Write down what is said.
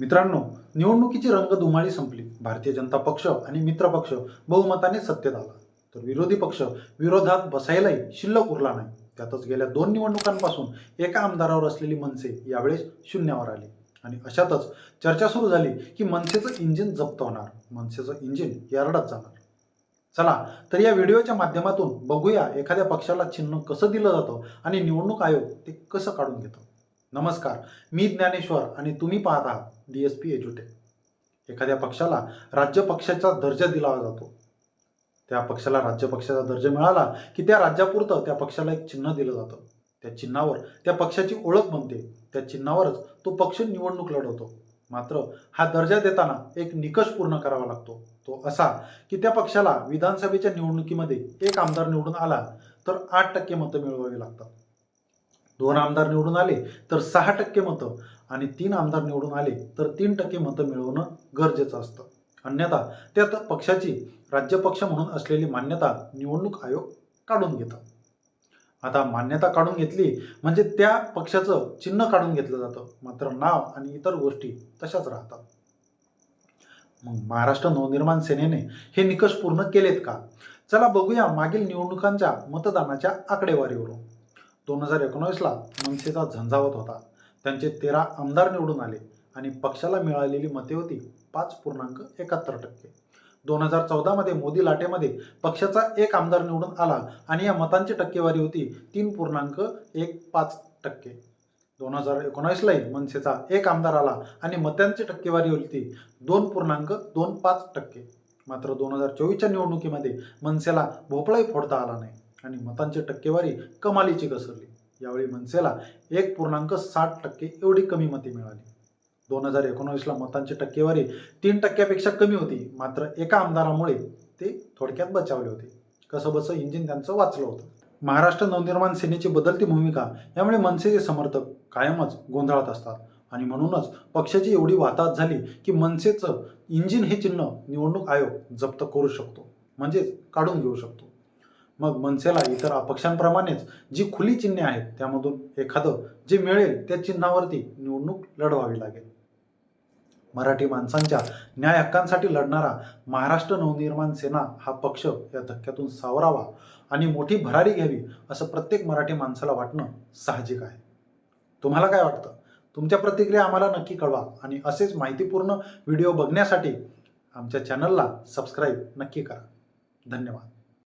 मित्रांनो निवडणुकीची रंगधुमाळी संपली. भारतीय जनता पक्ष आणि मित्र पक्ष बहुमताने सत्तेत आला. तर विरोधी पक्ष विरोधात बसायलाही शिल्लक उरला नाही. त्यातच गेल्या दोन निवडणुकांपासून एका आमदारावर असलेली मनसे यावेळेस शून्यावर आली. आणि अशातच चर्चा सुरू झाली की मनसेचं इंजिन जप्त होणार. मनसेचं इंजिन यार्डात जाणार. चला तर या व्हिडिओच्या माध्यमातून बघूया एखाद्या पक्षाला चिन्ह कसं दिलं जातं आणि निवडणूक आयोग ते कसं काढून घेतं. नमस्कार मी ज्ञानेश्वर आणि तुम्ही पाहत आहात डी एस पी एज्युटेक एखाद्या पक्षाला राज्य पक्षाचा दर्जा दिला जातो. त्या पक्षाला राज्य पक्षाचा दर्जा मिळाला की त्या राज्यापुरतं त्या पक्षाला एक चिन्ह दिलं जातं. त्या चिन्हावर त्या पक्षाची ओळख बनते. त्या चिन्हावरच तो पक्ष निवडणूक लढवतो. मात्र हा दर्जा देताना एक निकष पूर्ण करावा लागतो. तो असा की त्या पक्षाला विधानसभेच्या निवडणुकीमध्ये एक आमदार निवडून आला तर आठ टक्के मतं मिळवावी लागतात. दोन आमदार निवडून आले तर सहा टक्के मतं आणि तीन आमदार निवडून आले तर तीन टक्के मतं मिळवणं गरजेचं असतं. अन्यथा त्यात पक्षाची राज्यपक्ष म्हणून असलेली मान्यता निवडणूक आयोग काढून घेतं. आता मान्यता काढून घेतली म्हणजे त्या पक्षाचं चिन्ह काढून घेतलं जातं. मात्र नाव आणि इतर गोष्टी तशाच राहतात. मग महाराष्ट्र नवनिर्माण सेनेने हे निकष पूर्ण केलेत का? चला बघूया मागील निवडणुकांच्या मतदानाच्या आकडेवारीवरून. दोन हजार एकोणावीसला मनसेचा झंझावत होता त्यांचे तेरा आमदार निवडून आले आणि पक्षाला मिळालेली मते होती पाच पूर्णांक एकाहत्तर टक्के. दोन हजार चौदामध्ये मोदी लाटेमध्ये पक्षाचा एक आमदार निवडून आला आणि या मतांची टक्केवारी होती तीन पूर्णांक एक पाच टक्के. दोन हजार एकोणावीसलाही मनसेचा एक आमदार आला आणि मतांची टक्केवारी होती दोन पूर्णांक दोन पाच टक्के. मात्र दोन हजार चोवीसच्या निवडणुकीमध्ये मनसेला भोपळाही फोडता आला नाही. आणि मतांची टक्केवारी कमालीची घसरली. यावेळी मनसेला एक पूर्णांक साठ टक्के एवढी कमी मते मिळाली. दोन हजार एकोणावीसला मतांची टक्केवारी तीन टक्क्यापेक्षा कमी होती. मात्र एका आमदारामुळे ते थोडक्यात बचावले होते. कसंबसं इंजिन त्यांचं वाचलं होतं. महाराष्ट्र नवनिर्माण सेनेची बदलती भूमिका यामुळे मनसेचे समर्थक कायमच गोंधळात असतात. आणि म्हणूनच पक्षाची एवढी वाताहत झाली की मनसेचं इंजिन हे चिन्ह निवडणूक आयोग जप्त करू शकतो. म्हणजेच काढून घेऊ शकतो. मग मनसेला इतर अपक्षांप्रमाणेच जी खुली चिन्हे आहेत त्यामधून एखादं जे मिळेल त्या चिन्हावरती निवडणूक लढवावी लागेल. मराठी माणसांच्या न्याय हक्कांसाठी लढणारा महाराष्ट्र नवनिर्माण सेना हा पक्ष या धक्क्यातून सावरावा आणि मोठी भरारी घ्यावी असं प्रत्येक मराठी माणसाला वाटणं साहजिक आहे. तुम्हाला काय वाटतं? तुमच्या प्रतिक्रिया आम्हाला नक्की कळवा आणि असेच माहितीपूर्ण व्हिडिओ बघण्यासाठी आमच्या चॅनलला सबस्क्राईब नक्की करा. धन्यवाद.